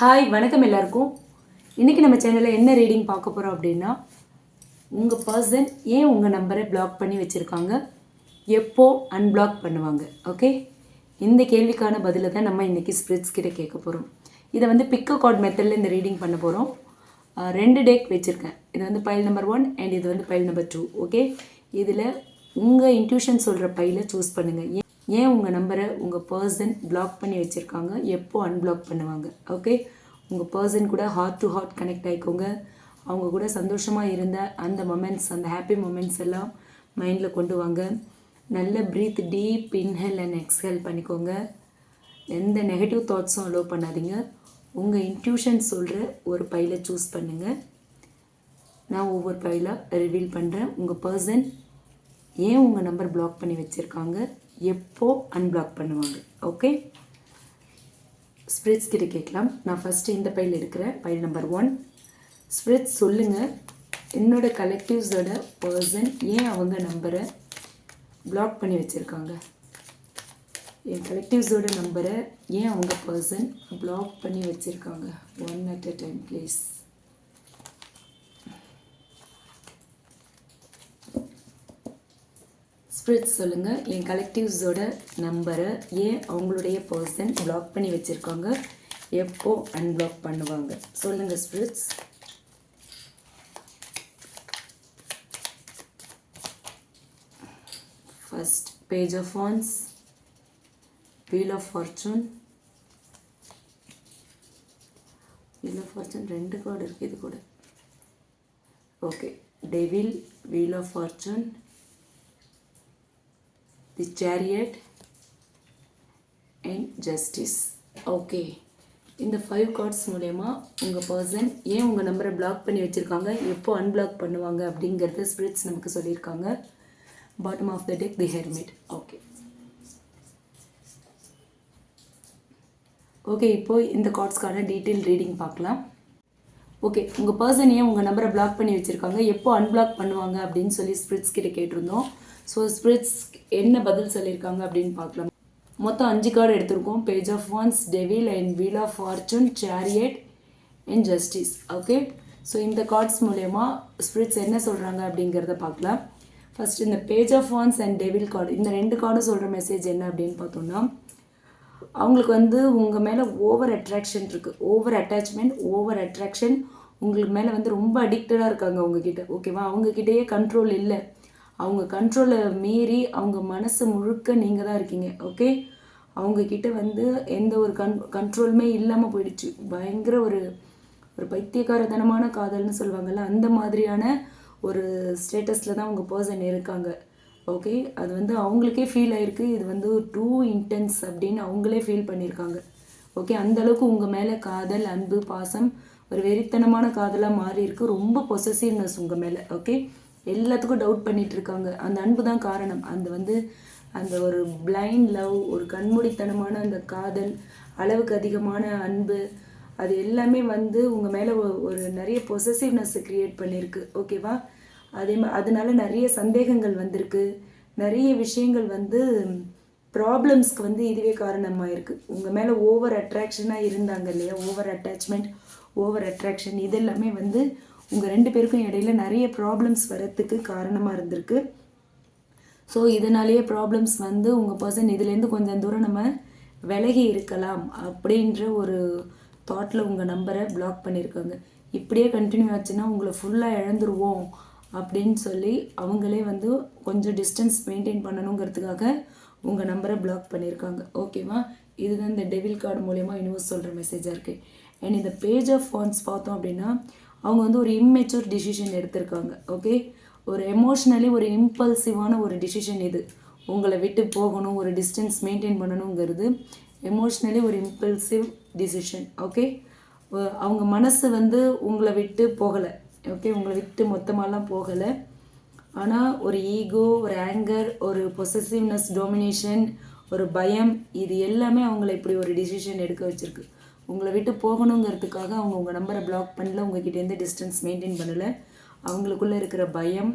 Hi வணக்கம் எல்லாருக்கும். இன்றைக்கி நம்ம சேனலில் என்ன ரீடிங் பார்க்க போகிறோம் அப்படின்னா உங்கள் பர்சன் ஏன் உங்கள் நம்பரை பிளாக் பண்ணி வச்சுருக்காங்க? எப்போ அன்பிளாக் பண்ணுவாங்க? ஓகே இந்த கேள்விக்கான பதிலை தான் நம்ம இன்றைக்கி ஸ்பிரிட்ஸ் கிட்ட கேட்க போகிறோம் இதை வந்து பிக்க கார்ட் மெத்தடில் இந்த ரீடிங் பண்ண போகிறோம் ரெண்டு டேக் வச்சுருக்கேன். இது வந்து பைல் நம்பர் ஒன் அண்ட் இது வந்து பைல் நம்பர் டூ ஓகே இதில் உங்கள் இன்ட்யூஷன் சொல்கிற பையில் சூஸ் பண்ணுங்கள் ஏன் உங்கள் நம்பரை உங்கள் பர்சன் பிளாக் பண்ணி வச்சுருக்காங்க? எப்போ அன்பிளாக் பண்ணுவாங்க? ஓகே உங்கள் பர்சன் கூட ஹார்ட் டு ஹார்ட் கனெக்ட் ஆகிக்கோங்க அவங்க கூட சந்தோஷமாக இருந்த அந்த மொமெண்ட்ஸ் அந்த ஹாப்பி மொமெண்ட்ஸ் எல்லாம் மைண்டில் கொண்டு வாங்க. நல்ல breath deep inhale and exhale பண்ணிக்கோங்க. எந்த நெகட்டிவ் தாட்ஸும் அலோவ் பண்ணாதீங்க. உங்கள் இன்ட்யூஷன் சொல்கிற ஒரு பையில சூஸ் பண்ணுங்கள் நான் ஒவ்வொரு பையில ரிவீல் பண்ணுறேன் உங்கள் பர்சன் ஏன் உங்கள் நம்பர் பிளாக் பண்ணி வச்சுருக்காங்க? எப்போ அன்பிளாக் பண்ணுவாங்க? ஓகே ஸ்பிரிட்ஸ் கிட்ட கேட்கலாம். நான் ஃபஸ்ட்டு இந்த பையில் இருக்கிறேன் பைல் நம்பர் ஒன் ஸ்பிரிட்ஸ் சொல்லுங்கள் என்னோடய கலெக்டிவ்ஸோட பர்சன் ஏன் அவங்க நம்பரை பிளாக் பண்ணி வச்சுருக்காங்க? என் கலெக்டிவ்ஸோட நம்பரை ஏன் அவங்க பர்சன் பிளாக் பண்ணி வச்சுருக்காங்க? One at a time please spirit சொல்லுங்கள் என் கலெக்டிவ்ஸோட நம்பரை ஏன் அவங்களுடைய பர்சன் பிளாக் பண்ணி வச்சுருக்காங்க? எப்போ அன்பிளாக் பண்ணுவாங்க? சொல்லுங்கள் spirits first page of wands wheel of fortune wheel of fortune ரெண்டு கார்டு இருக்குது இது கூட. Okay devil wheel of fortune the chariot and justice okay இந்த ஃபைவ் கார்ட்ஸ் மூலயமா உங்கள் பர்சன் ஏன் உங்கள் நம்பரை பிளாக் பண்ணி வச்சுருக்காங்க? எப்போ அன்பிளாக் பண்ணுவாங்க? அப்படிங்கிறத ஸ்பிரிட்ஸ் நமக்கு சொல்லியிருக்காங்க. Bottom of the deck the hermit okay okay இப்போது இந்த கார்ட்ஸ்க்கான டீட்டெயில் ரீடிங் பார்க்கலாம். ஓகே உங்கள் பர்சன் ஏன் உங்கள் நம்பரை பிளாக் பண்ணி வச்சுருக்காங்க? எப்போ அன்பிளாக் பண்ணுவாங்க? அப்படின்னு சொல்லி ஸ்பிரிட்ஸ் கிட்ட கேட்டிருந்தோம். ஸோ ஸ்பிரிட்ஸ் என்ன பதில் சொல்லியிருக்காங்க அப்படின்னு பார்க்கலாம். மொத்தம் அஞ்சு கார்டு எடுத்திருக்கோம். Page of wands devil and wheel of fortune chariot and justice okay so இந்த கார்ட்ஸ் மூலயமா ஸ்பிரிட்ஸ் என்ன சொல்கிறாங்க அப்படிங்கிறத பார்க்கலாம். ஃபஸ்ட் இந்த page of wands and devil card இந்த ரெண்டு கார்டும் சொல்கிற மெசேஜ் என்ன அப்படின்னு பார்த்தோம்னா அவங்களுக்கு வந்து உங்கள் மேலே ஓவர் அட்ராக்ஷன் இருக்குது ஓவர் அட்டாச்மெண்ட் ஓவர் அட்ராக்ஷன் உங்களுக்கு மேலே வந்து ரொம்ப அடிக்டடாக இருக்காங்க அவங்கக்கிட்ட ஓகேவா அவங்கக்கிட்டேயே கண்ட்ரோல் இல்லை. அவங்க கண்ட்ரோலை மீறி அவங்க மனசு முழுக்க நீங்கள் தான் இருக்கீங்க ஓகே அவங்கக்கிட்ட வந்து எந்த ஒரு கண் கண்ட்ரோலுமே இல்லாமல் போயிடுச்சு. பயங்கர ஒரு ஒரு பைத்தியக்காரத்தனமான காதல்னு சொல்லுவாங்கள்ல அந்த மாதிரியான ஒரு ஸ்டேட்டஸில் தான் அவங்க பர்சன் இருக்காங்க ஓகே அது வந்து அவங்களுக்கே ஃபீல் ஆயிருக்கு. இது வந்து டூ இன்டென்ஸ் அப்படின்னு அவங்களே ஃபீல் பண்ணியிருக்காங்க ஓகே அந்தளவுக்கு உங்கள் மேலே காதல் அன்பு பாசம் ஒரு வெறித்தனமான காதலாக மாறி இருக்கு ரொம்ப பொசசிவ்னஸ் உங்கள் மேலே ஓகே எல்லாத்துக்கும் டவுட் பண்ணிட்டு இருக்காங்க அந்த அன்பு தான் காரணம். அந்த வந்து அந்த ஒரு பிளைண்ட் லவ் ஒரு கண்மூடித்தனமான அந்த காதல் அளவுக்கு அதிகமான அன்பு அது எல்லாமே வந்து உங்கள் மேலே ஒரு நிறைய பொசசிவ்னஸ் க்ரியேட் பண்ணியிருக்கு ஓகேவா அதே மா அதனால நிறைய சந்தேகங்கள் வந்திருக்கு. நிறைய விஷயங்கள் வந்து ப்ராப்ளம்ஸ்க்கு வந்து இதுவே காரணமாக இருக்குது உங்கள் மேலே ஓவர் அட்ராக்ஷனாக இருந்தாங்க இல்லையா? ஓவர் அட்டாச்மெண்ட் ஓவர் அட்ராக்ஷன் இதெல்லாமே வந்து உங்கள் ரெண்டு பேருக்கும் இடையில நிறைய ப்ராப்ளம்ஸ் வரத்துக்கு காரணமாக இருந்திருக்கு. ஸோ இதனாலேயே ப்ராப்ளம்ஸ் வந்து உங்கள் பர்சன் இதுலேருந்து கொஞ்சம் தூரம் நம்ம விலகி இருக்கலாம் அப்படின்ற ஒரு தாட்டில் உங்கள் நம்பரை பிளாக் பண்ணியிருக்காங்க இப்படியே கண்டினியூ ஆச்சுன்னா உங்களை ஃபுல்லாக இழந்துருவோம் அப்படின்னு சொல்லி அவங்களே வந்து கொஞ்சம் டிஸ்டன்ஸ் மெயின்டைன் பண்ணணுங்கிறதுக்காக உங்கள் நம்பரை பிளாக் பண்ணியிருக்காங்க ஓகேவா இதுதான் இந்த டெவில் கார்டு மூலயமா யூனிவர்ஸ் சொல்கிற மெசேஜாக இருக்குது அண்ட் இந்த பேஜ் ஆஃப் ஃபான்ஸ் பார்த்தோம் அப்படின்னா அவங்க வந்து ஒரு இம்மெச்சூர் டிசிஷன் எடுத்திருக்காங்க ஓகே ஒரு எமோஷ்னலி ஒரு இம்பல்சிவான ஒரு டிசிஷன் இது. உங்களை விட்டு போகணும் ஒரு டிஸ்டன்ஸ் மெயின்டைன் பண்ணணுங்கிறது எமோஷ்னலி ஒரு இம்பல்சிவ் டிசிஷன் ஓகே அவங்க மனசு வந்து உங்களை விட்டு போகலை ஓகே உங்களை விட்டு மொத்தமாலாம் போகலை. ஆனால் ஒரு ஈகோ ஒரு ஆங்கர் ஒரு பொசசிவ்னஸ் டொமினேஷன் ஒரு பயம் இது எல்லாமே அவங்கள இப்படி ஒரு டிசிஷன் எடுக்க வச்சுருக்கு. உங்களை விட்டு போகணுங்கிறதுக்காக அவங்க உங்கள் நம்பரை பிளாக் பண்ணல உங்ககிட்டேருந்து டிஸ்டன்ஸ் மெயின்டைன் பண்ணலை. அவங்களுக்குள்ளே இருக்கிற பயம்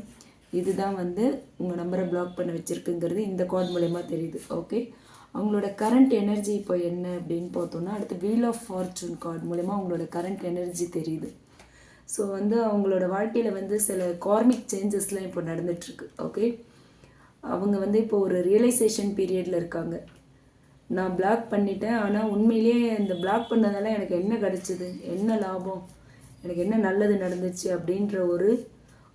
இதுதான் வந்து உங்கள் நம்பரை பிளாக் பண்ண வச்சுருக்குங்கிறது இந்த கார்டு மூலயமா தெரியுது. ஓகே அவங்களோட கரண்ட் எனர்ஜி இப்போ என்ன அப்படின்னு பார்த்தோம்னா அடுத்து வீல் ஆஃப் ஃபார்ச்சூன் கார்டு மூலயமா அவங்களோட கரண்ட் எனர்ஜி தெரியுது. ஸோ வந்து அவங்களோட வாழ்க்கையில் வந்து சில கார்மிக் சேஞ்சஸ்லாம் இப்போ நடந்துட்டுருக்கு ஓகே அவங்க வந்து இப்போ ஒரு ரியலைசேஷன் பீரியடில் இருக்காங்க. நான் பிளாக் பண்ணிட்டேன். ஆனால் உண்மையிலேயே இந்த பிளாக் பண்ணதால எனக்கு என்ன கிடச்சிது? என்ன லாபம்? எனக்கு என்ன நல்லது நடந்துச்சு? அப்படின்ற ஒரு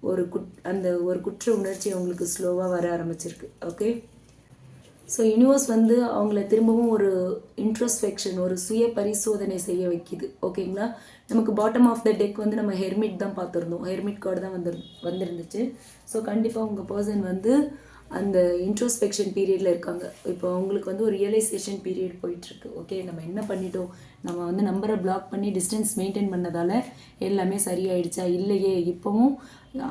ஒரு குட் அந்த ஒரு குற்ற உணர்ச்சி அவங்களுக்கு ஸ்லோவாக வர ஆரம்பிச்சிருக்கு. ஓகே ஸோ யூனிவர்ஸ் வந்து அவங்கள திரும்பவும் ஒரு இன்ட்ரோஸ்பெக்ஷன் ஒரு சுய பரிசோதனை செய்ய வைக்குது. ஓகேங்களா நமக்கு பாட்டம் ஆஃப் த டெக் வந்து நம்ம ஹெர்மிட் தான் பார்த்துருந்தோம். ஹெர்மிட் கார்டு தான் வந்து வந்திருந்துச்சு. ஸோ கண்டிப்பாக உங்கள் பர்சன் வந்து அந்த இன்ட்ரோஸ்பெக்ஷன் பீரியடில் இருக்காங்க. இப்போ அவங்களுக்கு வந்து ஒரு ரியலைசேஷன் பீரியட் போயிட்டுருக்கு. ஓகே நம்ம என்ன பண்ணிட்டோம்? நம்ம வந்து நம்பரை பிளாக் பண்ணி டிஸ்டன்ஸ் மெயின்டைன் பண்ணதால் எல்லாமே சரியாயிடுச்சா? இல்லையே. இப்போவும்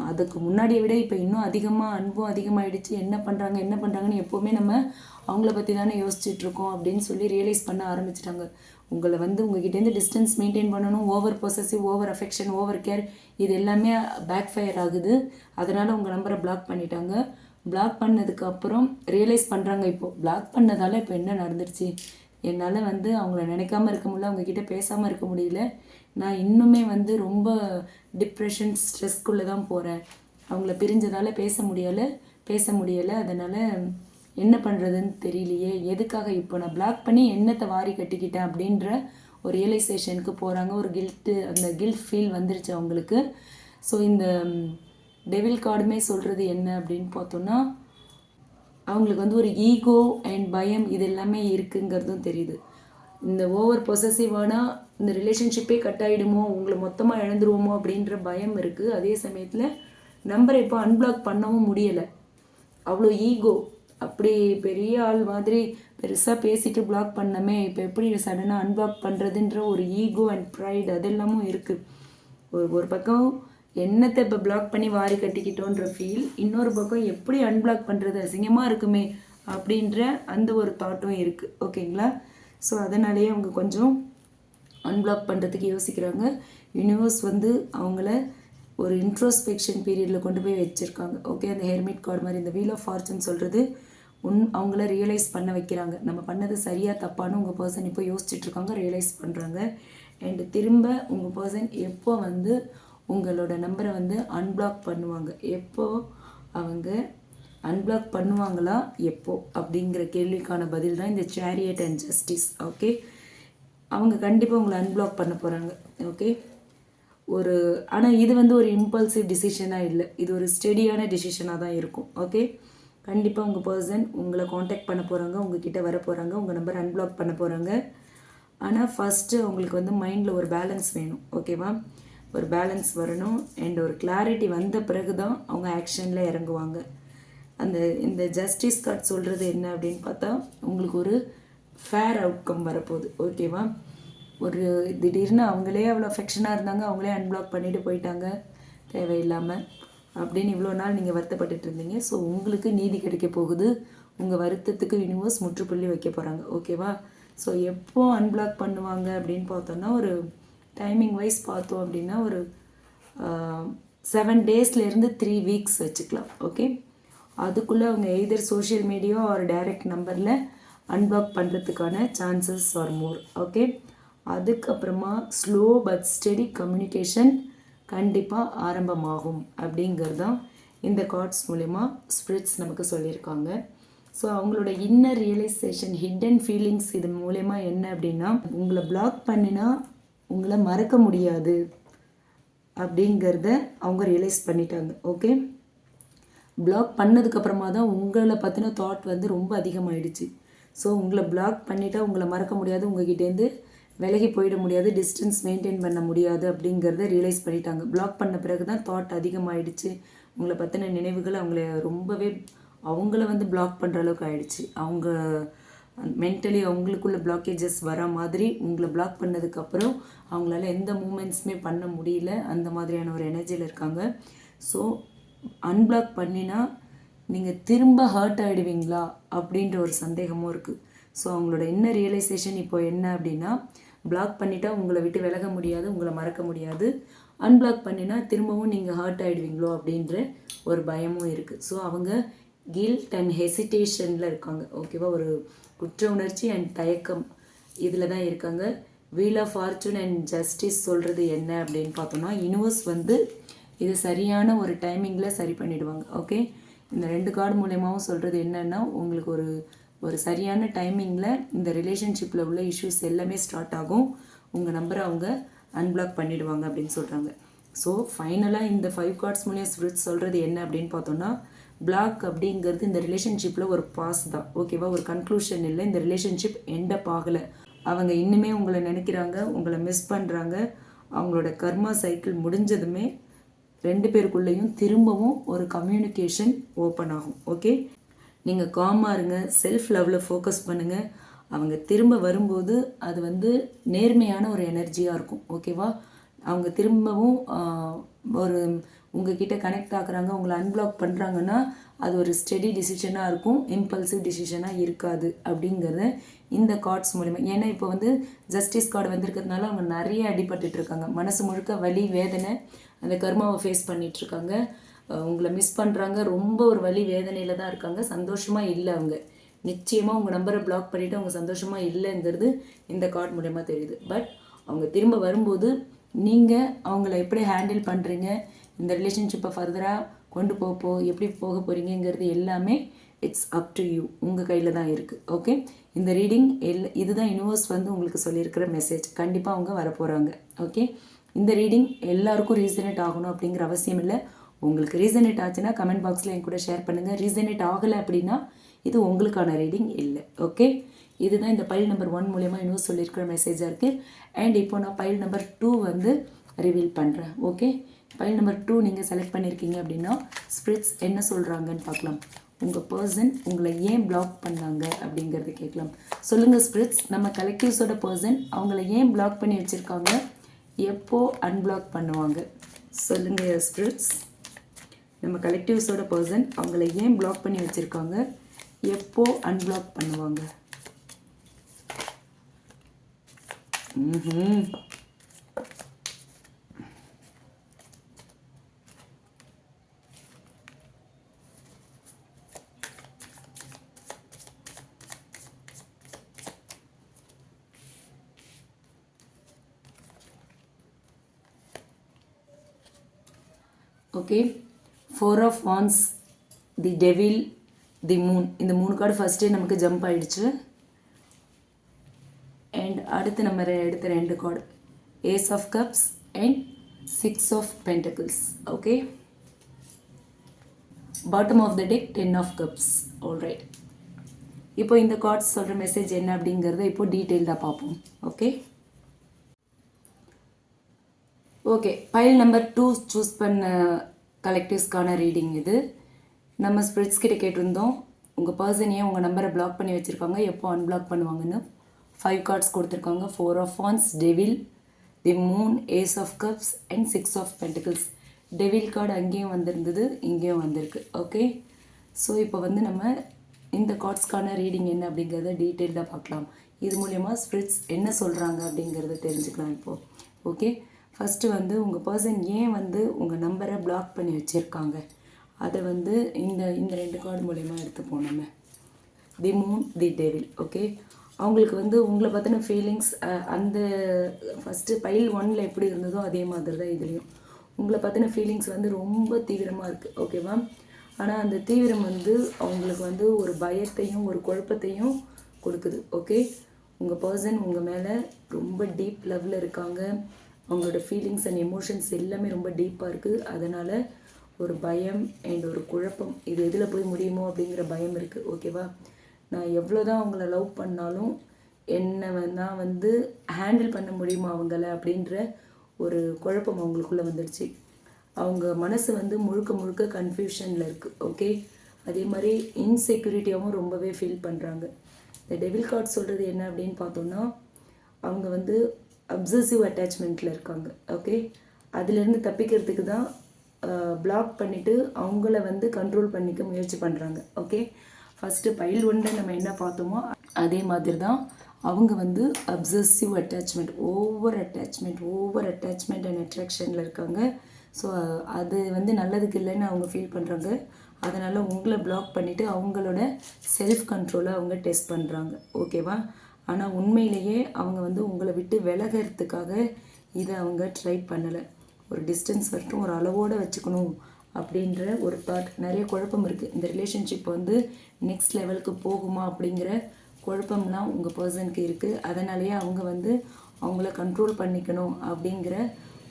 அதுக்கு முன்னாடியை விட இப்போ இன்னும் அதிகமாக அன்பும் அதிகமாகிடுச்சு என்ன பண்ணுறாங்க என்ன பண்ணுறாங்கன்னு எப்போவுமே நம்ம அவங்கள பற்றி தானே யோசிச்சுட்ருக்கோம் அப்படின்னு சொல்லி ரியலைஸ் பண்ண ஆரம்பிச்சிட்டாங்க. உங்களை வந்து உங்ககிட்டேருந்து டிஸ்டன்ஸ் மெயின்டைன் பண்ணணும். Over possessive over affection over care இது எல்லாமே பேக் ஃபயர் ஆகுது. அதனால் உங்கள் நம்பரை பிளாக் பண்ணிட்டாங்க. பிளாக் பண்ணதுக்கு அப்புறம் ரியலைஸ் பண்ணுறாங்க இப்போது பிளாக் பண்ணதால் இப்போ என்ன நடந்துருச்சு? என்னால் வந்து அவங்கள நினைக்காம இருக்க முடியல அவங்கக்கிட்ட பேசாமல் இருக்க முடியல. நான் இன்னுமே வந்து ரொம்ப டிப்ரெஷன் ஸ்ட்ரெஸ்க்குள்ளே தான் போகிறேன் அவங்கள பிரிஞ்சதால் பேச முடியலை பேச முடியலை. அதனால் என்ன பண்ணுறதுன்னு தெரியலையே. எதுக்காக இப்போ நான் பிளாக் பண்ணி என்னத்தை வாரி கட்டிக்கிட்டேன் அப்படின்ற ஒரு ரியலைசேஷனுக்கு போகிறாங்க ஒரு கில்ட்டு அந்த கில்ட் ஃபீல் வந்துருச்சு அவங்களுக்கு. ஸோ இந்த டெவில் கார்டுமே சொல்கிறது என்ன அப்படின்னு பார்த்தோன்னா அவங்களுக்கு வந்து ஒரு ஈகோ அண்ட் பயம் இது எல்லாமே இருக்குங்கிறதும் தெரியுது. இந்த ஓவர் பொசசிவானா இந்த ரிலேஷன்ஷிப்பே கட் ஆகிடுமோ உங்களை மொத்தமாக இழந்துருவோமோ அப்படின்ற பயம் இருக்குது அதே சமயத்தில் நம்பரை இப்போ அன்பிளாக் பண்ணவும் முடியலை. அவ்வளோ ஈகோ அப்படி பெரிய ஆள் மாதிரி பெருசாக பேசிட்டு பிளாக் பண்ணமே இப்போ எப்படி சடனாக அன்பிளாக் பண்ணுறதுன்ற ஒரு ஈகோ அண்ட் ப்ரைட் அதெல்லாமும் இருக்குது ஒரு ஒரு பக்கம் என்னத்தை இப்போ பிளாக் பண்ணி வாரி கட்டிக்கிட்டோன்ற ஃபீல் இன்னொரு பக்கம் எப்படி அன்பிளாக் பண்ணுறது அசிங்கமாக இருக்குமே அப்படின்ற அந்த ஒரு தாட்டும் இருக்குது ஓகேங்களா ஸோ அதனாலேயே அவங்க கொஞ்சம் அன்பிளாக் பண்ணுறதுக்கு யோசிக்கிறாங்க. யூனிவர்ஸ் வந்து அவங்கள ஒரு இன்ட்ரோஸ்பெக்ஷன் பீரியடில் கொண்டு போய் வச்சுருக்காங்க. ஓகே அந்த ஹெர்மிட் கார்டு மாதிரி இந்த வீல் ஆஃப் ஃபார்ச்சூன் சொல்கிறது உன் அவங்கள ரியலைஸ் பண்ண வைக்கிறாங்க. நம்ம பண்ணது சரியாக தப்பான்னு உங்கள் பர்சன் இப்போ யோசிச்சுட்ருக்காங்க ரியலைஸ் பண்ணுறாங்க அண்டு திரும்ப உங்கள் பர்சன் எப்போ வந்து உங்களோட நம்பரை வந்து அன்பிளாக் பண்ணுவாங்க. எப்போ அவங்க அன்பிளாக் பண்ணுவாங்களா? எப்போ? அப்படிங்கிற கேள்விக்கான பதில் தான் இந்த சேரியட் அண்ட் ஜஸ்டிஸ் ஓகே அவங்க கண்டிப்பாக உங்களை அன்பிளாக் பண்ண போகிறாங்க ஓகே ஒரு ஆனால் இது வந்து ஒரு இம்பல்சிவ் டிசிஷனாக இல்லை. இது ஒரு ஸ்டெடியான டிசிஷனாக தான் இருக்கும். ஓகே கண்டிப்பாக உங்கள் பர்சன் உங்களை காண்டாக்ட் பண்ண போகிறாங்க உங்ககிட்ட வர போகிறாங்க உங்கள் நம்பர் அன்பிளாக் பண்ண போகிறாங்க ஆனால் ஃபஸ்ட்டு அவங்களுக்கு வந்து மைண்டில் ஒரு பேலன்ஸ் வேணும். ஓகேவா ஒரு பேலன்ஸ் வரணும் அண்ட் ஒரு கிளாரிட்டி வந்த பிறகு தான் அவங்க ஆக்ஷனில் இறங்குவாங்க. அந்த இந்த ஜஸ்டிஸ் கார்ட் சொல்கிறது என்ன அப்படின்னு பார்த்தா உங்களுக்கு ஒரு ஃபேர் அவுட்கம் வரப்போகுது. ஓகேவா ஒரு திடீர்னு அவங்களே அவ்வளோ அஃபெக்ஷனாக இருந்தாங்க அவங்களே அன்பிளாக் பண்ணிட்டு போயிட்டாங்க தேவையில்லாமல் அப்படின்னு இவ்வளோ நாள் நீங்கள் வருத்தப்பட்டுட்டு இருந்தீங்க. ஸோ உங்களுக்கு நீதி கிடைக்க போகுது. உங்கள் வருத்தத்துக்கு யூனிவர்ஸ் முற்றுப்புள்ளி வைக்க போகிறாங்க ஓகேவா ஸோ எப்போ அன்பிளாக் பண்ணுவாங்க அப்படின்னு பார்த்தோன்னா ஒரு டைமிங் வைஸ் பார்த்தோம் அப்படின்னா ஒரு செவன் டேஸ்லேருந்து த்ரீ வீக்ஸ் வச்சுக்கலாம் ஓகே அதுக்குள்ளே அவங்க எய்தர் சோஷியல் மீடியா ஒரு டைரக்ட் நம்பரில் அன்பாக் பண்ணுறதுக்கான சான்சஸ் ஆர் மோர் ஓகே அதுக்கப்புறமா ஸ்லோ பட் ஸ்டெடி கம்யூனிகேஷன் கண்டிப்பாக ஆரம்பமாகும் அப்படிங்கிறது தான் இந்த கார்ட்ஸ் மூலயமா ஸ்பிரிட்ஸ் நமக்கு சொல்லியிருக்காங்க. ஸோ அவங்களோட இன்னர் ரியலைசேஷன் ஹிடன் ஃபீலிங்ஸ் இது மூலயமா என்ன அப்படின்னா உங்களை பிளாக் பண்ணினா உங்களை மறக்க முடியாது அப்படிங்கிறத அவங்க ரியலைஸ் பண்ணிட்டாங்க ஓகே பிளாக் பண்ணதுக்கப்புறமா தான் உங்களை பற்றின தாட் வந்து ரொம்ப அதிகமாகிடுச்சு ஸோ உங்களை பிளாக் பண்ணிட்டால் உங்களை மறக்க முடியாது உங்ககிட்டேருந்து விலகி போயிட முடியாது டிஸ்டன்ஸ் மெயின்டைன் பண்ண முடியாது அப்படிங்கிறத ரியலைஸ் பண்ணிட்டாங்க. பிளாக் பண்ண பிறகு தான் தாட் அதிகமாகிடுச்சு உங்களை பற்றின நினைவுகள் அவங்கள ரொம்பவே அவங்கள வந்து பிளாக் பண்ணுற அளவுக்கு ஆயிடுச்சு. அவங்க மென்டலி அவங்களுக்குள்ள பிளாக்கேஜஸ் வர மாதிரி உங்களை பிளாக் பண்ணதுக்கப்புறம் அவங்களால எந்த மூமெண்ட்ஸுமே பண்ண முடியல. அந்த மாதிரியான ஒரு எனர்ஜியில் இருக்காங்க. ஸோ அன்பிளாக் பண்ணினா நீங்கள் திரும்ப ஹர்ட் ஆகிடுவீங்களா அப்படின்ற ஒரு சந்தேகமும் இருக்குது ஸோ அவங்களோட என்ன ரியலைசேஷன் இப்போ என்ன அப்படின்னா பிளாக் பண்ணிட்டா உங்களை விட்டு விலக முடியாது உங்களை மறக்க முடியாது. அன்பிளாக் பண்ணினா திரும்பவும் நீங்கள் ஹர்ட் ஆகிடுவீங்களோ அப்படின்ற ஒரு பயமும் இருக்குது ஸோ அவங்க கில்ட் அண்ட் ஹெசிடேஷனில் இருக்காங்க. ஓகேவா ஒரு குற்ற உணர்ச்சி அண்ட் தயக்கம் இதில் தான் இருக்காங்க. Wheel of fortune and justice சொல்கிறது என்ன அப்படின்னு பார்த்தோம்னா யூனிவர்ஸ் வந்து இது சரியான ஒரு டைமிங்கில் சரி பண்ணிடுவாங்க. ஓகே இந்த ரெண்டு கார்டு மூலயமாவும் சொல்கிறது என்னன்னா உங்களுக்கு ஒரு ஒரு சரியான டைமிங்கில் இந்த ரிலேஷன்ஷிப்பில் உள்ள இஷ்யூஸ் எல்லாமே ஸ்டார்ட் ஆகும். உங்கள் நம்பரை அவங்க அன்பிளாக் பண்ணிடுவாங்க அப்படின்னு சொல்கிறாங்க ஸோ ஃபைனலாக இந்த ஃபைவ் கார்ட்ஸ் மூலியம் ஸ்பிரிட் சொல்கிறது என்ன அப்படின்னு பார்த்தோன்னா பிளாக் அப்படிங்கிறது இந்த ரிலேஷன்ஷிப்பில் ஒரு பாஸ் தான். ஓகேவா ஒரு கன்க்ளூஷன் இல்லை. இந்த ரிலேஷன்ஷிப் எண்டப் ஆகலை. அவங்க இன்னுமே உங்களை நினைக்கிறாங்க உங்களை மிஸ் பண்ணுறாங்க அவங்களோட கர்மா சைக்கிள் முடிஞ்சதுமே ரெண்டு பேருக்குள்ளேயும் திரும்பவும் ஒரு கம்யூனிகேஷன் ஓப்பன் ஆகும். ஓகே நீங்கள் காமாக இருங்க. செல்ஃப் லவ்வில் ஃபோக்கஸ் பண்ணுங்கள் அவங்க திரும்ப வரும்போது அது வந்து நேர்மையான ஒரு எனர்ஜியாக இருக்கும். ஓகேவா அவங்க திரும்பவும் ஒரு உங்ககிட்ட கனெக்ட் ஆகுறாங்க உங்களை அன்பிளாக் பண்ணுறாங்கன்னா அது ஒரு ஸ்டெடி டிசிஷனாக இருக்கும். இம்பல்சிவ் டிசிஷனாக இருக்காது அப்படிங்கிறத இந்த கார்ட்ஸ் மூலிமா ஏன்னா இப்போ வந்து ஜஸ்டிஸ் கார்டு வந்திருக்கிறதுனால அவங்க நிறைய அடிபட்டுட்டு இருக்காங்க. மனசு முழுக்க வலி வேதனை அந்த கர்மாவை ஃபேஸ் பண்ணிகிட்ருக்காங்க உங்களை மிஸ் பண்ணுறாங்க ரொம்ப ஒரு வலி வேதனையில் தான் இருக்காங்க. சந்தோஷமாக இல்லை அவங்க. நிச்சயமாக உங்கள் நம்பரை பிளாக் பண்ணிவிட்டு அவங்க சந்தோஷமாக இல்லைங்கிறது இந்த கார்டு மூலயமா தெரியுது. பட் அவங்க திரும்ப வரும்போது நீங்கள் அவங்கள எப்படி ஹேண்டில் பண்ணுறீங்க இந்த ரிலேஷன்ஷிப்பை ஃபர்தராக கொண்டு போக எப்படி போக போகிறீங்கங்கிறது எல்லாமே இட்ஸ் அப் டு யூ உங்கள் கையில் தான் இருக்குது ஓகே இந்த ரீடிங் எல் இதுதான் யூனிவர்ஸ் வந்து உங்களுக்கு சொல்லியிருக்கிற மெசேஜ் கண்டிப்பாக அவங்க வரப்போகிறாங்க ஓகே இந்த ரீடிங் எல்லாருக்கும் ரீசனேட் ஆகணும் அப்படிங்கிற அவசியம் இல்லை. உங்களுக்கு ரீசனேட் ஆச்சுன்னா கமெண்ட் பாக்ஸில் என் கூட ஷேர் பண்ணுங்கள் ரீசனேட் ஆகலை அப்படின்னா இது உங்களுக்கான ரீடிங் இல்லை. ஓகே இதுதான் இந்த பைல் நம்பர் ஒன் மூலயமா இன்னும் சொல்லியிருக்கிற மெசேஜாக இருக்குது அண்ட் இப்போ நான் பைல் நம்பர் டூ வந்து ரிவீல் பண்ணுறேன் ஓகே ஃபைல் நம்பர் டூ நீங்கள் செலக்ட் பண்ணியிருக்கீங்க அப்படின்னா ஸ்பிரிட்ஸ் என்ன சொல்கிறாங்கன்னு பார்க்கலாம். உங்கள் பர்சன் உங்களை ஏன் பிளாக் பண்ணாங்க அப்படிங்கிறத கேட்கலாம். சொல்லுங்கள் ஸ்பிரிட்ஸ் நம்ம கலெக்டிவ்ஸோட பர்சன் அவங்கள ஏன் பிளாக் பண்ணி வச்சுருக்காங்க? எப்போ அன்பிளாக் பண்ணுவாங்க? சொல்லுங்கள் ஸ்பிரிட்ஸ் நம்ம கலெக்டிவ்ஸோட பர்சன் அவங்கள ஏன் பிளாக் பண்ணி வச்சுருக்காங்க? எப்போ அன்பிளாக் பண்ணுவாங்க? ம்ஹும். Okay. Four of wands the devil the moon இந்த மூணு கார்டு ஃபஸ்ட்டே நமக்கு ஜம்ப் ஆயிடுச்சு. அண்ட் அடுத்து நம்ம எடுத்த ரெண்டு card ace of cups and six of pentacles okay bottom of the deck ten of cups alright இப்போ இந்த கார்ட்ஸ் சொல்கிற மெசேஜ் என்ன அப்படிங்கிறத இப்போ டீட்டெயில்டாக பார்ப்போம். Okay okay pile number two choose பண்ண கலெக்டிவ்ஸ்க்கான ரீடிங் இது. நம்ம ஸ்பிரிட்ஸ் கிட்ட கேட்டிருந்தோம். உங்கள் பர்சன் ஏன் உங்கள் நம்பரை பிளாக் பண்ணி வச்சுருக்காங்க. எப்போ அன்பிளாக் பண்ணுவாங்கன்னு? ஃபைவ் கார்ட்ஸ் கொடுத்துருக்காங்க. Four of wands devil the moon ace of cups and six of pentacles devil card அங்கேயும் வந்திருந்தது இங்கேயும் வந்திருக்கு. ஓகே ஸோ இப்போ வந்து நம்ம இந்த கார்ட்ஸ்க்கான ரீடிங் என்ன அப்படிங்கிறத டீட்டெயில்டாக பார்க்கலாம். இது மூலயமா ஸ்பிரிட்ஸ் என்ன சொல்கிறாங்க அப்படிங்கிறத தெரிஞ்சுக்கலாம் இப்போது ஓகே ஃபஸ்ட்டு வந்து உங்கள் பர்சன் ஏன் வந்து உங்கள் நம்பரை பிளாக் பண்ணி வச்சுருக்காங்க? அதை வந்து இந்த இந்த ரெண்டு கார்டு மூலயமா எடுத்துப்போம் போனோமே. தி மூன் தி டேவில் ஓகே அவங்களுக்கு வந்து உங்களை பற்றின ஃபீலிங்ஸ் அந்த ஃபஸ்ட்டு பைல் ஒன்ல எப்படி இருந்ததோ அதே மாதிரி தான் இதுலேயும். உங்களை பற்றின ஃபீலிங்ஸ் வந்து ரொம்ப தீவிரமாக இருக்குது ஓகேவா ஆனால் அந்த தீவிரம் வந்து அவங்களுக்கு வந்து ஒரு பயத்தையும் ஒரு குழப்பத்தையும் கொடுக்குது ஓகே உங்கள் பர்சன் உங்கள் மேலே ரொம்ப டீப் லெவலில் இருக்காங்க. அவங்களோட ஃபீலிங்ஸ் அண்ட் எமோஷன்ஸ் எல்லாமே ரொம்ப டீப்பாக இருக்குது அதனால் ஒரு பயம் அண்ட் ஒரு குழப்பம் இது எதில் போய் முடியுமோ அப்படிங்கிற பயம் இருக்குது ஓகேவா நான் எவ்வளோ தான் அவங்கள லவ் பண்ணாலும் என்னை தான் நான் வந்து ஹேண்டில் பண்ண முடியுமா அவங்கள அப்படின்ற ஒரு குழப்பம் அவங்களுக்குள்ளே வந்துடுச்சு அவங்க மனசு வந்து முழுக்க முழுக்க கன்ஃபியூஷனில் இருக்குது ஓகே அதே மாதிரி இன்செக்யூரிட்டியாகவும் ரொம்பவே ஃபீல் பண்ணுறாங்க இந்த டெவில் கார்ட் சொல்கிறது என்ன அப்படின்னு பார்த்தோம்னா அவங்க வந்து அப்சசிவ் அட்டாச்மெண்ட்டில் இருக்காங்க ஓகே அதுலேருந்து தப்பிக்கிறதுக்கு தான் பிளாக் பண்ணிவிட்டு அவங்கள வந்து கண்ட்ரோல் பண்ணிக்க முயற்சி பண்ணுறாங்க ஓகே ஃபஸ்ட்டு பைல் ஒன்றில் நம்ம என்ன பார்த்தோமோ அதே மாதிரி தான் அவங்க வந்து obsessive attachment over attachment over attachment and அட்ராக்ஷனில் இருக்காங்க. ஸோ அது வந்து நல்லதுக்கு இல்லைன்னு அவங்க ஃபீல் பண்ணுறாங்க அதனால் உங்களை பிளாக் பண்ணிவிட்டு அவங்களோட செல்ஃப் கண்ட்ரோலை அவங்க டெஸ்ட் பண்ணுறாங்க ஓகேவா ஆனால் உண்மையிலேயே அவங்க வந்து உங்களை விட்டு விலகிறதுக்காக இதை அவங்க ட்ரை பண்ணலை. ஒரு டிஸ்டன்ஸ் வரைக்கும் ஒரு அளவோடு வச்சுக்கணும் அப்படின்ற ஒரு தாட் நிறைய குழப்பம் இருக்குது இந்த ரிலேஷன்ஷிப் வந்து நெக்ஸ்ட் லெவலுக்கு போகுமா அப்படிங்கிற குழப்பம்லாம் உங்கள் பர்சனுக்கு இருக்குது அதனாலேயே அவங்க வந்து அவங்கள கண்ட்ரோல் பண்ணிக்கணும் அப்படிங்கிற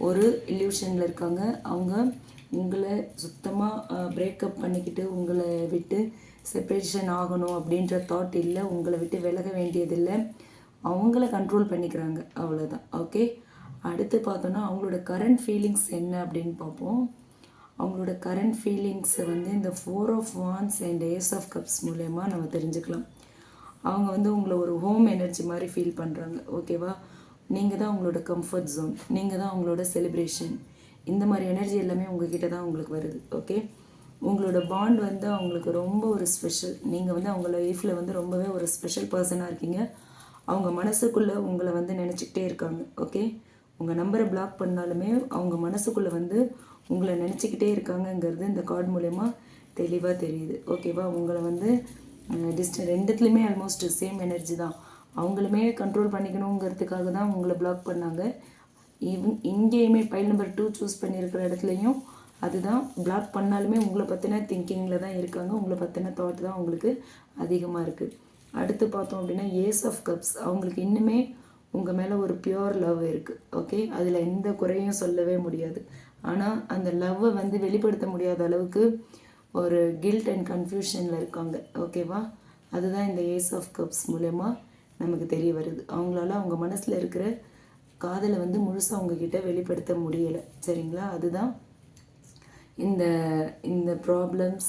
ஒரு இல்யூஷனில் இருக்காங்க. அவங்க உங்களை சுத்தமாக பிரேக்கப் பண்ணிக்கிட்டு உங்களை விட்டு செப்பரேஷன் ஆகணும் அப்படின்ற தாட் இல்லை. உங்களை விட்டு விலக வேண்டியதில்லை. அவங்கள கண்ட்ரோல் பண்ணிக்கிறாங்க. அவ்வளோதான் ஓகே அடுத்து பார்த்தோன்னா அவங்களோட கரண்ட் ஃபீலிங்ஸ் என்ன அப்படின்னு பார்ப்போம். அவங்களோட கரண்ட் ஃபீலிங்ஸை வந்து இந்த four of wands and ace of cups மூலயமா நம்ம தெரிஞ்சுக்கலாம். அவங்க வந்து உங்களை ஒரு ஹோம் எனர்ஜி மாதிரி ஃபீல் பண்ணுறாங்க ஓகேவா நீங்கள் தான் உங்களோட கம்ஃபர்ட் ஜோன் நீங்கள் தான் உங்களோட செலிப்ரேஷன் இந்த மாதிரி எனர்ஜி எல்லாமே உங்ககிட்ட தான் உங்களுக்கு வருது. ஓகே உங்களோட பாண்ட் வந்து அவங்களுக்கு ரொம்ப ஒரு ஸ்பெஷல் நீங்கள் வந்து அவங்க லைஃப்பில் வந்து ரொம்பவே ஒரு ஸ்பெஷல் பர்சனாக இருக்கீங்க. அவங்க மனசுக்குள்ளே உங்களை வந்து நினச்சிக்கிட்டே இருக்காங்க ஓகே உங்கள் நம்பரை பிளாக் பண்ணாலுமே அவங்க மனசுக்குள்ளே வந்து உங்களை நினச்சிக்கிட்டே இருக்காங்கங்கிறது இந்த கார்டு மூலயமா தெளிவாக தெரியுது ஓகேவா உங்களை வந்து டிஸ்ட ரெண்டுத்துலேயுமே ஆல்மோஸ்ட் சேம் எனர்ஜி தான். அவங்களுமே கண்ட்ரோல் பண்ணிக்கணுங்கிறதுக்காக தான் உங்களை பிளாக் பண்ணாங்க. இவ் இங்கேயுமே பைல் நம்பர் டூ சூஸ் பண்ணியிருக்கிற இடத்துலையும் அதுதான் பிளாக் பண்ணாலுமே உங்களை பற்றின திங்கிங்கில் தான் இருக்காங்க. உங்களை பற்றின தாட் தான் அவங்களுக்கு அதிகமாக இருக்குது அடுத்து பார்த்தோம் அப்படின்னா ஏஸ் ஆஃப் கப்ஸ் அவங்களுக்கு இன்னுமே உங்கள் மேலே ஒரு பியோர் லவ் இருக்குது ஓகே அதில் எந்த குறையும் சொல்லவே முடியாது. ஆனால் அந்த லவ்வை வந்து வெளிப்படுத்த முடியாத அளவுக்கு ஒரு கில்ட் அண்ட் கன்ஃபியூஷனில் இருக்காங்க. ஓகேவா அதுதான் இந்த ஏஸ் ஆஃப் கப்ஸ் மூலயமா நமக்கு தெரிய வருது. அவங்களால அவங்க மனசில் இருக்கிற காதலை வந்து முழுசாக அவங்கக்கிட்ட வெளிப்படுத்த முடியலை. சரிங்களா? அதுதான் இந்த இந்த ப்ராப்ளம்ஸ்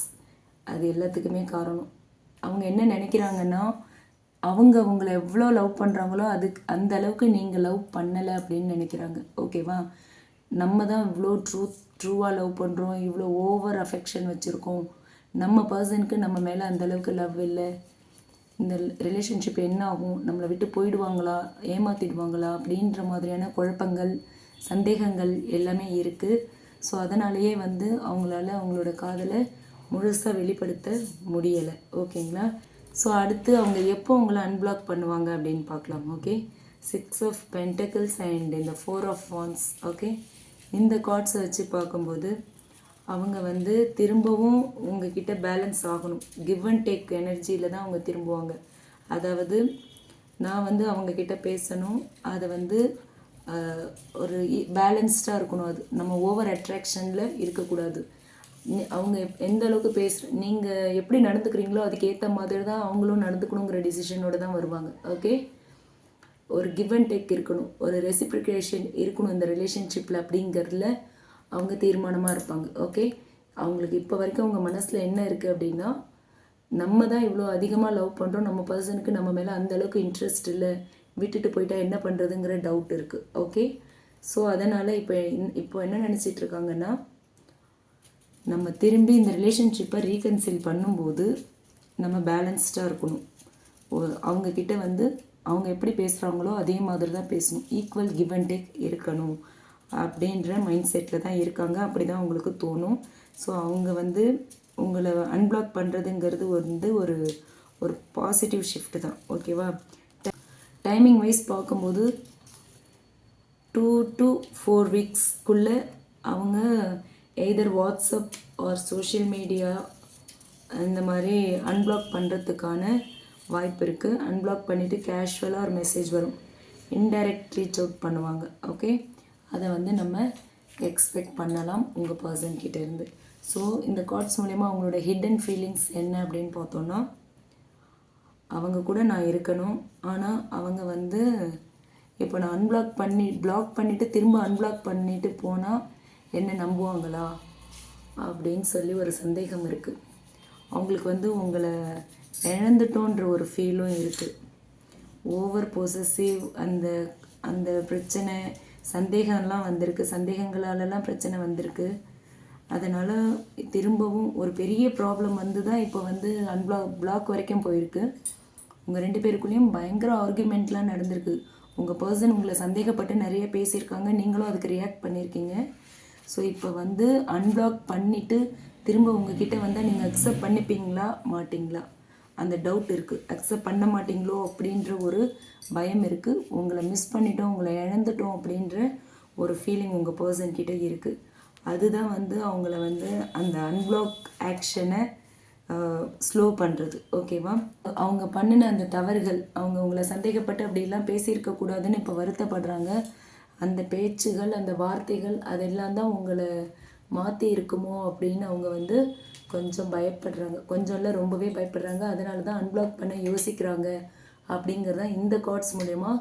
அது எல்லாத்துக்குமே காரணம். அவங்க என்ன நினைக்கிறாங்கன்னா அவங்க அவங்கள எவ்வளோ லவ் பண்ணுறாங்களோ அதுக்கு அந்த அளவுக்கு நீங்கள் லவ் பண்ணலை அப்படின்னு நினைக்கிறாங்க. ஓகேவா நம்ம தான் இவ்வளோ ட்ரூ ட்ரூவாக லவ் பண்ணுறோம் இவ்வளோ ஓவர் அஃபெக்ஷன் வச்சுருக்கோம். நம்ம பர்சனுக்கு நம்ம மேலே அந்தளவுக்கு லவ் இல்லை. இந்த ரிலேஷன்ஷிப் என்ன ஆகும்? நம்மளை விட்டு போயிடுவாங்களா? ஏமாற்றிடுவாங்களா அப்படின்ற மாதிரியான குழப்பங்கள் சந்தேகங்கள் எல்லாமே இருக்குது ஸோ அதனாலேயே வந்து அவங்களால அவங்களோட காதலை முழுசாக வெளிப்படுத்த முடியலை. ஓகேங்களா ஸோ அடுத்து அவங்க எப்போ உங்களை அன்பிளாக் பண்ணுவாங்க அப்படின்னு பார்க்கலாம். Okay six of pentacles and இந்த ஃபோர் ஆஃப் வான்ஸ் ஓகே இந்த கார்ட்ஸை வச்சு பார்க்கும்போது அவங்க வந்து திரும்பவும் உங்ககிட்ட பேலன்ஸ் ஆகணும். கிவ் அண்ட் டேக் எனர்ஜியில் தான் அவங்க திரும்புவாங்க. அதாவது நான் வந்து அவங்கக்கிட்ட பேசணும். அதை வந்து ஒரு பேலன்ஸ்டாக இருக்கணும் அது. நம்ம ஓவர் அட்ராக்ஷனில் இருக்கக்கூடாது. அவங்க எப்- எந்த அளவுக்கு பேசுகிற நீங்கள் எப்படி நடந்துக்கிறீங்களோ அதுக்கேற்ற மாதிரி தான் அவங்களும் நடந்துக்கணுங்கிற டிசிஷனோடு தான் வருவாங்க. ஓகே ஒரு கிவ் அண்ட் டேக் இருக்கணும். ஒரு ரெசிப்ரிகேஷன் இருக்கணும் இந்த ரிலேஷன்ஷிப்பில் அப்படிங்கிறதுல அவங்க தீர்மானமாக இருப்பாங்க. ஓகே அவங்களுக்கு இப்போ வரைக்கும் அவங்க மனசில் என்ன இருக்குது அப்படின்னா நம்ம தான் இவ்வளோ அதிகமாக லவ் பண்ணுறோம் நம்ம பர்சனுக்கு நம்ம மேலே அந்தளவுக்கு இன்ட்ரெஸ்ட் இல்லை. விட்டுட்டு போயிட்டா என்ன பண்ணுறதுங்கிற டவுட் இருக்குது ஓகே ஸோ அதனால் இப்போ இப்போ என்ன நினச்சிட்டு இருக்காங்கன்னா நம்ம திரும்பி இந்த ரிலேஷன்ஷிப்பை ரீகன்சில் பண்ணும்போது நம்ம பேலன்ஸ்டாக இருக்கணும். அவங்கக்கிட்ட அவங்க வந்து அவங்க எப்படி பேசுகிறாங்களோ அதே மாதிரி தான் பேசணும். ஈக்குவல் கிவ் அண்ட் டேக் இருக்கணும் அப்படின்ற மைண்ட் செட்டில் தான் இருக்காங்க. அப்படி தான் அவங்களுக்கு தோணும். ஸோ அவங்க வந்து உங்களை அன்பிளாக் பண்ணுறதுங்கிறது வந்து ஒரு ஒரு பாசிட்டிவ் ஷிஃப்ட் தான். ஓகேவா டைமிங் வைஸ் பார்க்கும்போது டூ டு ஃபோர் வீக்ஸ்க்குள்ளே அவங்க either WhatsApp or social media இந்த மாதிரி அன்பிளாக் பண்ணுறதுக்கான வாய்ப்பு இருக்குது அன்பிளாக் பண்ணிவிட்டு கேஷுவலாக ஒரு மெசேஜ் வரும். இன்டைரக்ட் ரீச் அவுட் பண்ணுவாங்க. ஓகே அதை வந்து நம்ம எக்ஸ்பெக்ட் பண்ணலாம் உங்கள் பர்சன் இருந்து. ஸோ இந்த கார்ட்ஸ் மூலயமா அவங்களோட ஹிடன் ஃபீலிங்ஸ் என்ன அப்படின்னு பார்த்தோன்னா அவங்க கூட நான் இருக்கணும். ஆனால் அவங்க வந்து இப்போ நான் அன்பிளாக் பண்ணி பிளாக் பண்ணிவிட்டு திரும்ப அன்பிளாக் பண்ணிவிட்டு போனால் என்ன நம்புவாங்களா? அப்படின்னு சொல்லி ஒரு சந்தேகம் இருக்குது அவங்களுக்கு வந்து உங்களை இழந்துட்டோன்ற ஒரு ஃபீலும் இருக்குது ஓவர் பொசசிவ் அந்த அந்த பிரச்சனை சந்தேகம்லாம் வந்திருக்கு. சந்தேகங்களாலலாம் பிரச்சனை வந்திருக்கு. அதனால் திரும்பவும் ஒரு பெரிய ப்ராப்ளம் வந்து தான் இப்போ வந்து அன்பிளாக் பிளாக் வரைக்கும் போயிருக்கு. உங்கள் ரெண்டு பேருக்குள்ளேயும் பயங்கர ஆர்குமெண்ட்லாம் நடந்திருக்கு. உங்கள் பர்சன் உங்களை சந்தேகப்பட்டு நிறைய பேசியிருக்காங்க. நீங்களும் அதுக்கு ரியாக்ட் பண்ணியிருக்கீங்க. ஸோ இப்போ வந்து அன்பிளாக் பண்ணிவிட்டு திரும்ப உங்ககிட்ட வந்தால் நீங்கள் அக்செப்ட் பண்ணிப்பீங்களா? மாட்டிங்களா? அந்த டவுட் இருக்குது அக்செப்ட் பண்ண மாட்டிங்களோ அப்படின்ற ஒரு பயம் இருக்குது உங்களை மிஸ் பண்ணிட்டோம் உங்களை இழந்துட்டோம் அப்படின்ற ஒரு ஃபீலிங் உங்கள் பர்சன்கிட்ட இருக்குது அதுதான் வந்து அவங்கள வந்து அந்த அன்பிளாக் ஆக்ஷனை ஸ்லோ பண்ணுறது ஓகேவா அவங்க பண்ணின அந்த தவறுகள் அவங்க உங்களை சந்தேகப்பட்டு அப்படிலாம் பேசியிருக்கக்கூடாதுன்னு இப்போ வருத்தப்படுறாங்க. அந்த பேச்சுகள் அந்த வார்த்தைகள் அதெல்லாம் தான் உங்களை மாற்றி இருக்குமோ அப்படின்னு அவங்க வந்து கொஞ்சம் பயப்படுறாங்க. கொஞ்சம்ல ரொம்பவே பயப்படுறாங்க. அதனால தான் அன்பிளாக் பண்ண யோசிக்கிறாங்க அப்படிங்கிறது தான் இந்த கார்ட்ஸ் மூலயமா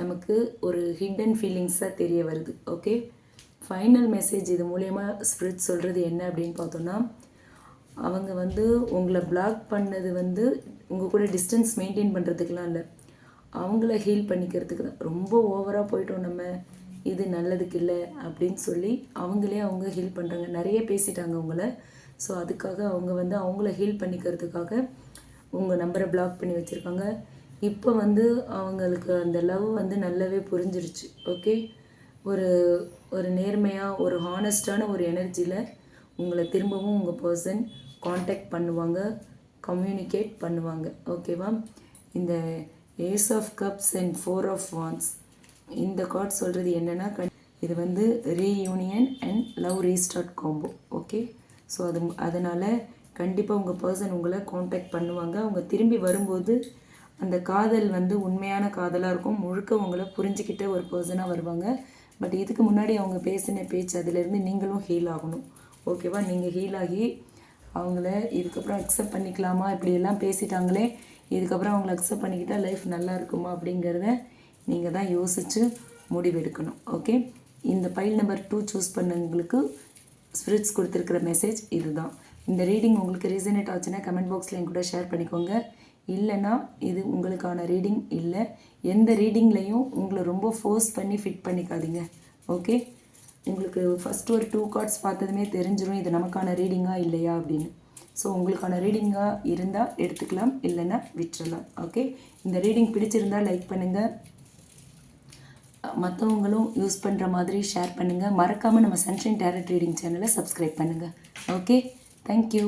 நமக்கு ஒரு ஹிடன் ஃபீலிங்ஸாக தெரிய வருது. ஓகே ஃபைனல் மெசேஜ் இது மூலயமா ஸ்பிரிட் சொல்கிறது என்ன அப்படின்னு பார்த்தோன்னா அவங்க வந்து உங்களை பிளாக் பண்ணது வந்து உங்கள் கூட டிஸ்டன்ஸ் மெயின்டைன் பண்ணுறதுக்கெலாம் இல்லை. அவங்கள ஹீல் பண்ணிக்கிறதுக்கு தான். ரொம்ப ஓவராக போயிட்டோம் நம்ம. இது நல்லதுக்கு இல்லை அப்படின்னு சொல்லி அவங்களே அவங்க ஹீல் பண்ணுறாங்க நிறைய பேசிட்டாங்க அவங்கள. ஸோ அதுக்காக அவங்க வந்து அவங்கள ஹீல் பண்ணிக்கிறதுக்காக உங்கள் நம்பரை பிளாக் பண்ணி வச்சுருக்காங்க. இப்போ வந்து அவங்களுக்கு அந்த லவ் வந்து நல்லாவே புரிஞ்சிருச்சு. ஓகே ஒரு ஒரு நேர்மையாக ஒரு ஹானஸ்டான ஒரு எனர்ஜியில் உங்களை திரும்பவும் உங்கள் பர்சன் காண்டாக்ட் பண்ணுவாங்க கம்யூனிகேட் பண்ணுவாங்க. ஓகேவா இந்த ace of cups and four of wands இந்த கார்ட் சொல்கிறது என்னென்னா இது வந்து reunion and love restart combo okay so அது அதனால் கண்டிப்பாக உங்கள் பர்சன் உங்களை காண்டாக்ட் பண்ணுவாங்க. அவங்க திரும்பி வரும்போது அந்த காதல் வந்து உண்மையான காதலாக இருக்கும். முழுக்க உங்களை புரிஞ்சுக்கிட்ட ஒரு பர்சனாக வருவாங்க. பட் இதுக்கு முன்னாடி அவங்க பேசின பேச்சு அதிலேருந்து நீங்களும் ஹீல் ஆகணும். ஓகேவா நீங்கள் ஹீல் ஆகி அவங்கள இதுக்கப்புறம் அக்செப்ட் பண்ணிக்கலாமா? இப்படியெல்லாம் பேசிட்டாங்களே இதுக்கப்புறம் அவங்கள அக்செப்ட் பண்ணிக்கிட்டால் லைஃப் நல்லா இருக்குமா? அப்படிங்கிறத நீங்கள் தான் யோசித்து முடிவெடுக்கணும். ஓகே இந்த ஃபைல் நம்பர் டூ சூஸ் பண்ணவங்களுக்கு ஸ்பிரிட்ஸ் கொடுத்துருக்கிற மெசேஜ் இதுதான். இந்த ரீடிங் உங்களுக்கு ரீசனேட் ஆச்சுன்னா கமெண்ட் பாக்ஸில் என் கூட ஷேர் பண்ணிக்கோங்க. இல்லைன்னா இது உங்களுக்கான ரீடிங் இல்லை. எந்த ரீடிங்லேயும் உங்களை ரொம்ப ஃபோர்ஸ் பண்ணி ஃபிட் பண்ணிக்காதீங்க. ஓகே உங்களுக்கு ஃபஸ்ட் ஒரு டூ கார்ட்ஸ் பார்த்ததுமே தெரிஞ்சிடும் இது நமக்கான ரீடிங்காக இல்லையா அப்படின்னு. ஸோ உங்களுக்கான ரீடிங்காக இருந்தால் எடுத்துக்கலாம் இல்லைன்னா விட்டுறலாம். ஓகே இந்த ரீடிங் பிடிச்சிருந்தால் லைக் பண்ணுங்கள் மற்றவங்களும் யூஸ் பண்ணுற மாதிரி ஷேர் பண்ணுங்கள் மறக்காமல் நம்ம சன்ஷைன் டேரட் ரீடிங் சேனலை சப்ஸ்கிரைப் பண்ணுங்கள் ஓகே தேங்க்யூ